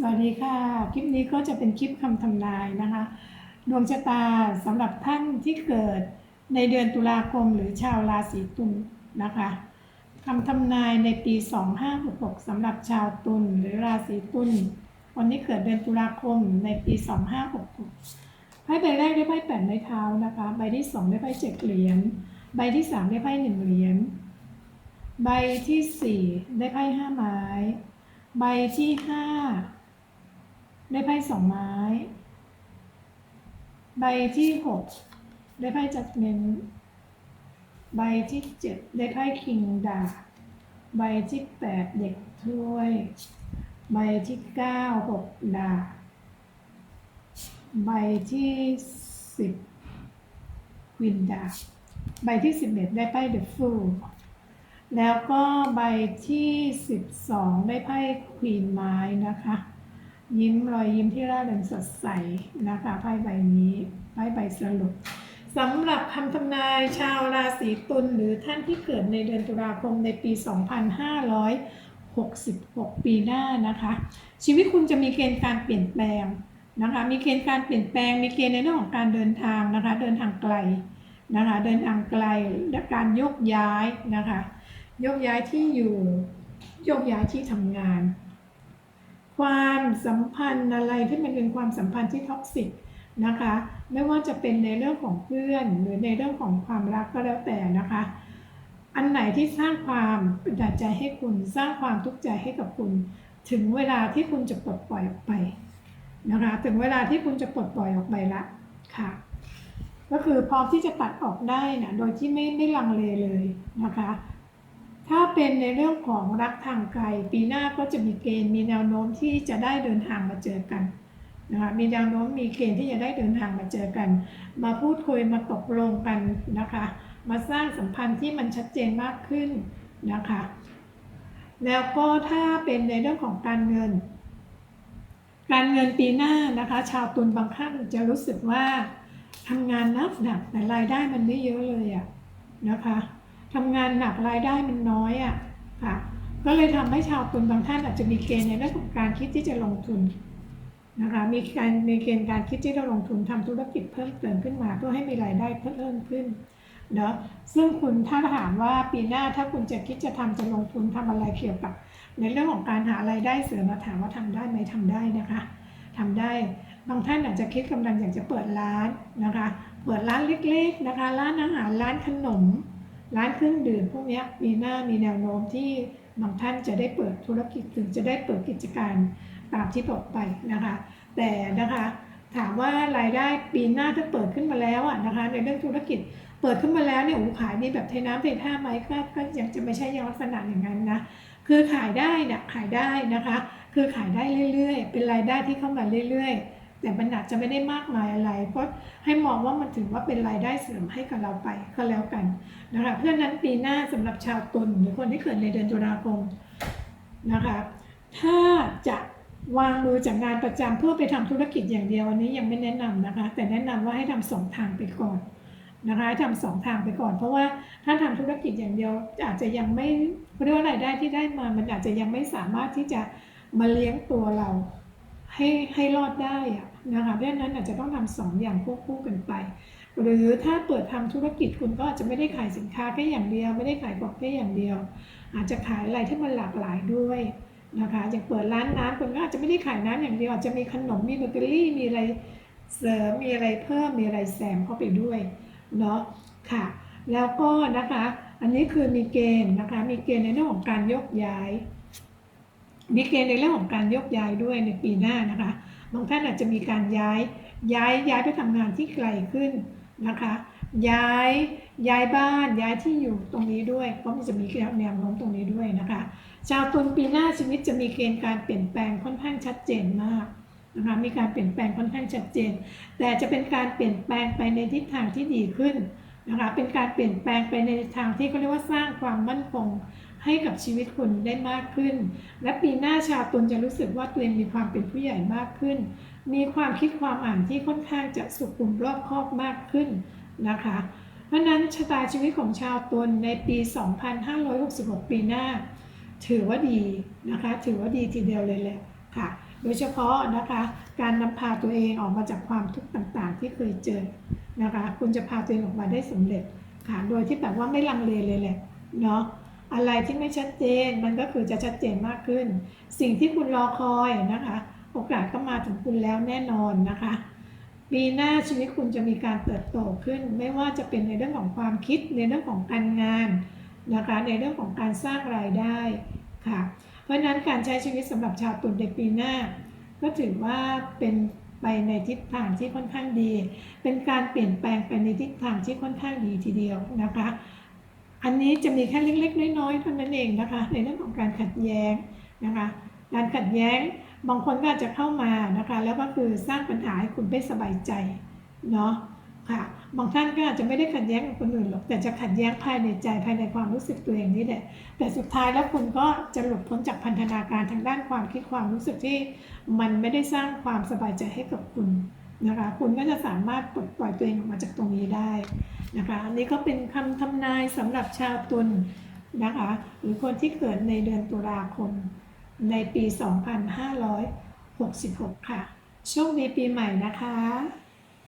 สวัสดีค่ะ คลิปนี้ก็จะเป็นคลิปคำทำนายนะคะ ดวงชะตาสำหรับท่านที่เกิดในเดือนตุลาคมหรือชาวราศีตุลนะคะคำทำนายในปี 2566สำหรับชาวตุลหรือราศีตุลวันนี้เกิดเดือนตุลาคมในปี 2566ไพ่ใบแรกได้ไพ่แปดไม้เท้านะคะ ใบที่สองได้ไพ่เจ็ดเหรียญ ใบที่สามได้ไพ่หนึ่งเหรียญ ใบที่สี่ได้ไพ่ห้าไม้ ใบที่ห้า ได้ไพ่สองไม้ ใบที่หกได้ไพ่จัดเมนใบที่เจ็ดได้ไพ่คิงดาบใบที่แปดเด็กถ้วย ใบที่เก้าหกดาบใบที่สิบควินดาบใบที่สิบเอ็ดได้ไพ่เดอะฟูลแล้วก็ใบที่12ได้ไพ่ควีนไม้นะคะ ยิ้มรอยยิ้มที่ร่าเริงสดใสนะคะไพ่ใบนี้ไพ่ใบสรุปสำหรับคำทำนายชาวราศีตุลหรือท่านที่เกิดในเดือนตุลาคมในปี 2566 ปีหน้านะคะ ชีวิตคุณจะมีเกณฑ์การเปลี่ยนแปลงนะคะมีเกณฑ์การเปลี่ยนแปลง มีเกณฑ์ในเรื่องของการเดินทางนะคะเดินทางไกลนะคะเดินทางไกลและการยกย้ายนะคะยกย้ายที่อยู่ยกย้ายที่ทำงาน ความสัมพันธ์อะไรที่มันเป็นความสัมพันธ์ที่ท็อกซิกนะคะ ไม่ว่าจะเป็นในเรื่องของเพื่อน หรือในเรื่องของความรักก็แล้วแต่นะคะ อันไหนที่สร้างความเป็นดใจให้คุณสร้างความทุกข์ใจให้กับคุณ ถึงเวลาที่คุณจะปลดปล่อยออกไปนะคะ ถึงเวลาที่คุณจะปลดปล่อยออกไปละค่ะ ก็คือพร้อมที่จะตัดออกได้นะโดยที่ไม่ไม่ลังเลเลยนะคะ ถ้าเป็นในเรื่องของรักทางไกล ปีหน้าก็จะมีเกณฑ์มีแนวโน้มที่จะได้เดินทางมาเจอกันนะคะมีแนวโน้มมีเกณฑ์ที่จะได้เดินทางมาเจอกัน มาพูดคุยมาตกลงกันนะคะ มาสร้างสัมพันธ์ที่มันชัดเจนมากขึ้นนะคะ แล้วก็ถ้าเป็นในเรื่องของการเงิน การเงินปีหน้านะคะ ชาวตุลบางท่านจะรู้สึกว่าทำงานนักหนักแต่รายได้มันไม่เยอะเลยอะนะคะ ทำงานหนักรายได้มันน้อยอะค่ะ ก็เลยทำให้ชาวตุลบางท่านอาจจะมีเกณฑ์ในเรื่องของการคิดที่จะลงทุนนะคะมีการมีเกณฑ์การคิดที่จะลงทุนทำธุรกิจเพิ่มเติมขึ้นมา เพื่อให้มีรายได้เพิ่มขึ้นเนาะซึ่งคุณถ้าถามว่าปีหน้าถ้าคุณจะคิดจะทำจะลงทุนทำอะไรเกี่ยวกับ ในเรื่องของการหารายได้เสริมมาถามว่าทำได้ไหมทำได้นะคะทำได้บางท่านอาจจะคิดกำลังอยากจะเปิดร้านนะคะ เปิดร้านเล็กๆนะคะ ร้านอาหารร้านขนม ร้านเครื่องดื่มพวกนี้ปีหน้ามีแนวโน้มที่บางท่านจะได้เปิดธุรกิจถึงจะได้เปิดกิจการตามที่บอกไปนะคะ แต่นะคะถามว่ารายได้ปีหน้าถ้าเปิดขึ้นมาแล้วอะนะคะ ในเรื่องธุรกิจเปิดขึ้นมาแล้วเนี่ยโอ้ขายนี่แบบเทน้ำเทท่าไหมก็ก็ยังจะไม่ใช่ยังลักษณะอย่างนั้นนะคือขายได้เนี่ยขายได้นะคะ คือขายได้เรื่อยๆ เป็นรายได้ที่เข้ามาเรื่อยๆ แต่มันอาจจะไม่ได้มากมายอะไร เพราะให้มองว่ามันถือว่าเป็นรายได้เสริมให้กับเราไปก็แล้วกันนะคะเพราะฉะนั้นปีหน้าสำหรับชาวตุลหรือคนที่เกิดในเดือนตุลาคมนะคะถ้าจะวางมือจากงานประจำเพื่อไปทำธุรกิจอย่างเดียวอันนี้ยังไม่แนะนำนะคะ แต่แนะนำว่าให้ทำสองทางไปก่อนนะคะให้ทำสองทางไปก่อน เพราะว่าถ้าทำธุรกิจอย่างเดียวอาจจะยังไม่เรียกว่ารายได้ที่ได้มา มันอาจจะยังไม่สามารถที่จะมาเลี้ยงตัวเรา ให้ให้รอดได้อะนะคะเพราะฉะนั้นอาจจะต้องทำสองอย่างควบคู่กันไป หรือถ้าเปิดทำธุรกิจคุณก็อาจจะไม่ได้ขายสินค้าแค่อย่างเดียว ไม่ได้ขายของแค่อย่างเดียว อาจจะขายอะไรที่มันหลากหลายด้วยนะคะอย่างเปิดร้านน้ำคุณก็อาจจะไม่ได้ขายน้ำอย่างเดียวอาจจะมีขนมมีเบเกอรี่มีอะไรเสริมมีอะไรเพิ่มมีอะไรแซมเข้าไปด้วยเนาะค่ะ แล้วก็นะคะ อันนี้คือมีเกณฑ์นะคะ มีเกณฑ์ในเรื่องของการยกย้าย มีเกณฑ์ในเรื่องของการยกย้ายด้วยในปีหน้านะคะบางท่านอาจจะมีการย้ายย้ายย้ายไปทำงานที่ไกลขึ้นนะคะ ย้ายย้ายบ้านย้ายที่อยู่ตรงนี้ด้วยเพราะมันจะมีแนวโน้มตรงนี้ด้วยนะคะ ชาวตุลปีหน้าชีวิตจะมีเกณฑ์การเปลี่ยนแปลงค่อนข้างชัดเจนมากนะคะมีการเปลี่ยนแปลงค่อนข้างชัดเจน แต่จะเป็นการเปลี่ยนแปลงไปในทิศทางที่ดีขึ้นนะคะเป็นการเปลี่ยนแปลงไปในทางที่เขาเรียกว่าสร้างความมั่นคง ให้กับชีวิตคุณได้มากขึ้น และปีหน้าชาวตุลจะรู้สึกว่าตัวเองมีความเป็นผู้ใหญ่มากขึ้น มีความคิดความอ่านที่ค่อนข้างจะสุขุมรอบคอบมากขึ้นนะคะ เพราะนั้นชะตาชีวิตของชาวตุลในปี 2566 ปีหน้า ถือว่าดีนะคะ ถือว่าดีทีเดียวเลยแหละค่ะ โดยเฉพาะนะคะการนำพาตัวเองออกมาจากความทุกข์ต่างๆ ที่เคยเจอนะคะ คุณจะพาตัวเองออกมาได้สำเร็จค่ะ โดยที่แบบว่าไม่ลังเลเลยแหละเนาะ อะไรที่ไม่ชัดเจนมันก็คือจะชัดเจนมากขึ้น สิ่งที่คุณรอคอยนะคะ โอกาสก็มาถึงคุณแล้วแน่นอนนะคะปีหน้าชีวิตคุณจะมีการเติบโตขึ้น ไม่ว่าจะเป็นในเรื่องของความคิดในเรื่องของการงานนะคะในเรื่องของการสร้างรายได้ค่ะเพราะฉะนั้นการใช้ชีวิตสำหรับชาวตุลในปีหน้า ก็ถือว่าเป็นไปในทิศทางที่ค่อนข้างดี เป็นการเปลี่ยนแปลงไปในทิศทางที่ค่อนข้างดีทีเดียวนะคะ อันนี้จะมีแค่เล็กๆ น้อยๆเท่านั้นเองนะคะ ในเรื่องของการขัดแย้งนะคะการขัดแย้งบางคนก็อาจจะเข้ามานะคะ แล้วก็คือสร้างปัญหาให้คุณไม่สบายใจเนาะค่ะบางท่านก็อาจจะไม่ได้ขัดแย้งกับคนอื่นหรอกแต่จะขัดแย้งภายในใจภายในความรู้สึกตัวเองนี่แหละแต่สุดท้ายแล้วคุณก็จะหลุดพ้นจากพันธนาการทางด้านความคิดความรู้สึกที่ มันไม่ได้สร้างความสบายใจให้กับคุณนะคะ คุณก็จะสามารถปลดปล่อยตัวเองออกมาจากตรงนี้ได้ นะคะอันนี้ก็เป็นคำทำนายสำหรับชาวตุลนะคะหรือคนที่เกิดในเดือนตุลาคมในปี 2566 ค่ะ โชคดีปีใหม่นะคะ